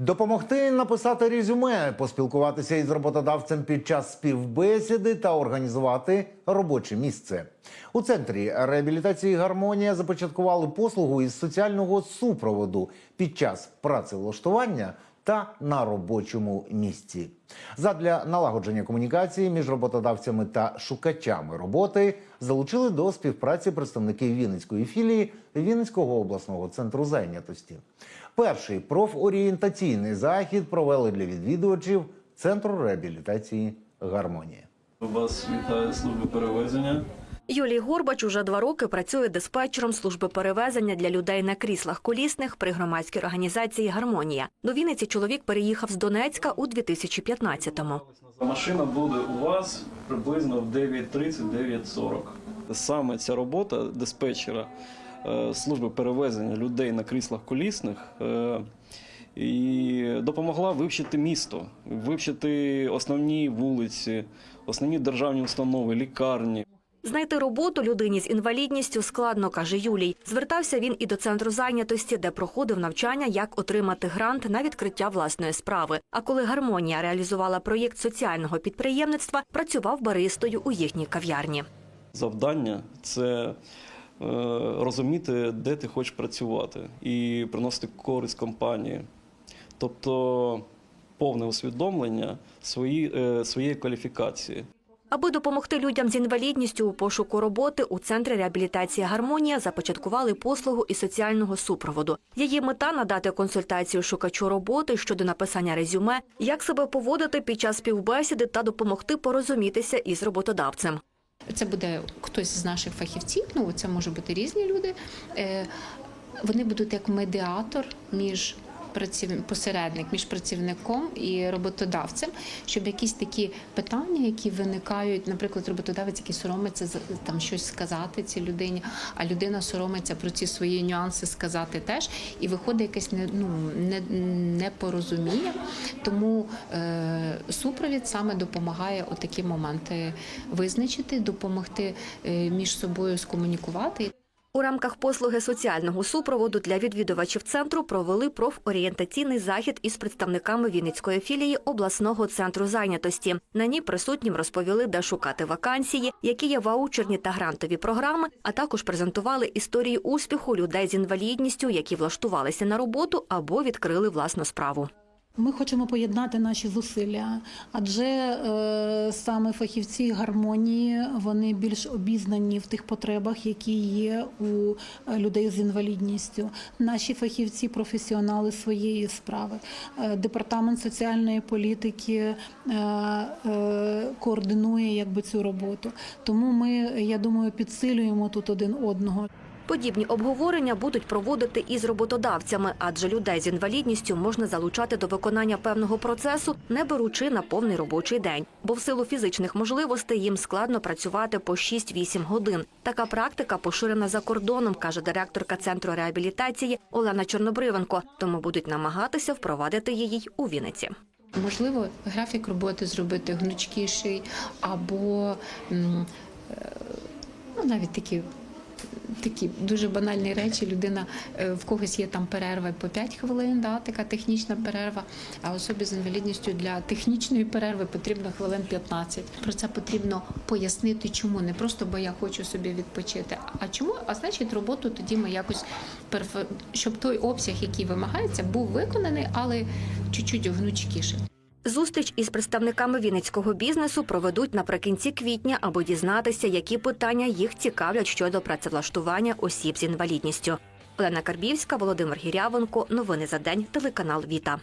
Допомогти написати резюме, поспілкуватися із роботодавцем під час співбесіди та організувати робоче місце. У центрі реабілітації гармонія започаткували послугу із соціального супроводу під час працевлаштування та на робочому місці. Задля налагодження комунікації між роботодавцями та шукачами роботи залучили до співпраці представників Вінницької філії Вінницького обласного центру зайнятості. Перший профорієнтаційний захід провели для відвідувачів центру реабілітації Гармонія. Вас вітає служба перевезення. Юлій Горбач уже два роки працює диспетчером служби перевезення для людей на кріслах колісних при громадській організації Гармонія. До Вінниці чоловік переїхав з Донецька у 2015-му. Машина буде у вас приблизно в 9.30-9.40. Саме ця робота диспетчера е, служби перевезення людей на кріслах колісних е, і допомогла вивчити місто, вивчити основні вулиці, основні державні установи, лікарні. Знайти роботу людині з інвалідністю складно, каже Юлій. Звертався він і до центру зайнятості, де проходив навчання, як отримати грант на відкриття власної справи. А коли гармонія реалізувала проєкт соціального підприємництва, працював баристою у їхній кав'ярні. Завдання це е, розуміти, де ти хочеш працювати, і приносити користь компанії. Тобто повне усвідомлення е, своєї кваліфікації. Аби допомогти людям з інвалідністю у пошуку роботи, у центрі реабілітації Гармонія започаткували послугу і соціального супроводу. Її мета надати консультацію шукачу роботи щодо написання резюме, як себе поводити під час співбесіди та допомогти порозумітися із роботодавцем. Це буде хтось з наших фахівців, ну це може бути різні люди. Е, Вони будуть як медіатор між праців- посередник між працівником і роботодавцем, щоб якісь такі питання, які виникають, наприклад, роботодавець, який соромиться там щось сказати цій людині, а людина соромиться про ці свої нюанси сказати теж, і виходить якесь не, ну, не, непорозуміння. Тому е, супровід саме допомагає отакі моменти визначити, допомогти е, між собою скомунікувати. У рамках послуги соціального супроводу для відвідувачів центру провели профорієнтаційний захід із представниками Вінницької філії обласного центру зайнятості. На ній присутнім розповіли, де шукати вакансії, які є ваучерні та грантові програми, а також презентували історії успіху людей з інвалідністю, які влаштувалися на роботу або відкрили власну справу. Ми хочемо поєднати наші зусилля, адже е, саме фахівці гармонії вони більш обізнані в тих потребах, які є у е, людей з інвалідністю. Наші фахівці професіонали своєї справи. Е, Департамент соціальної політики е, е, координує якби цю роботу. Тому ми, я думаю, підсилюємо тут один одного. Подібні обговорення будуть проводити із роботодавцями, адже людей з інвалідністю можна залучати до виконання певного процесу, не беручи на повний робочий день. Бо в силу фізичних можливостей їм складно працювати по 6-8 годин. Така практика поширена за кордоном, каже директорка центру реабілітації Олена Чорнобривенко. Тому будуть намагатися впровадити її у Вінниці. Можливо, графік роботи зробити гнучкіший, або е, ну, навіть такі. Такі дуже банальні речі. Людина е, в когось є там перерва по 5 хвилин, да, така технічна перерва. А особі з інвалідністю для технічної перерви потрібно хвилин 15. Про це потрібно пояснити, чому не просто бо я хочу собі відпочити. А чому? А значить, роботу тоді ми якось щоб той обсяг, який вимагається, був виконаний, але чуть-чуть гнучкіше. Зустріч із представниками вінницького бізнесу проведуть наприкінці квітня, аби дізнатися, які питання їх цікавлять щодо працевлаштування осіб з інвалідністю. Олена Карбівська, Володимир Гірявенко. Новини за день. Телеканал Віта.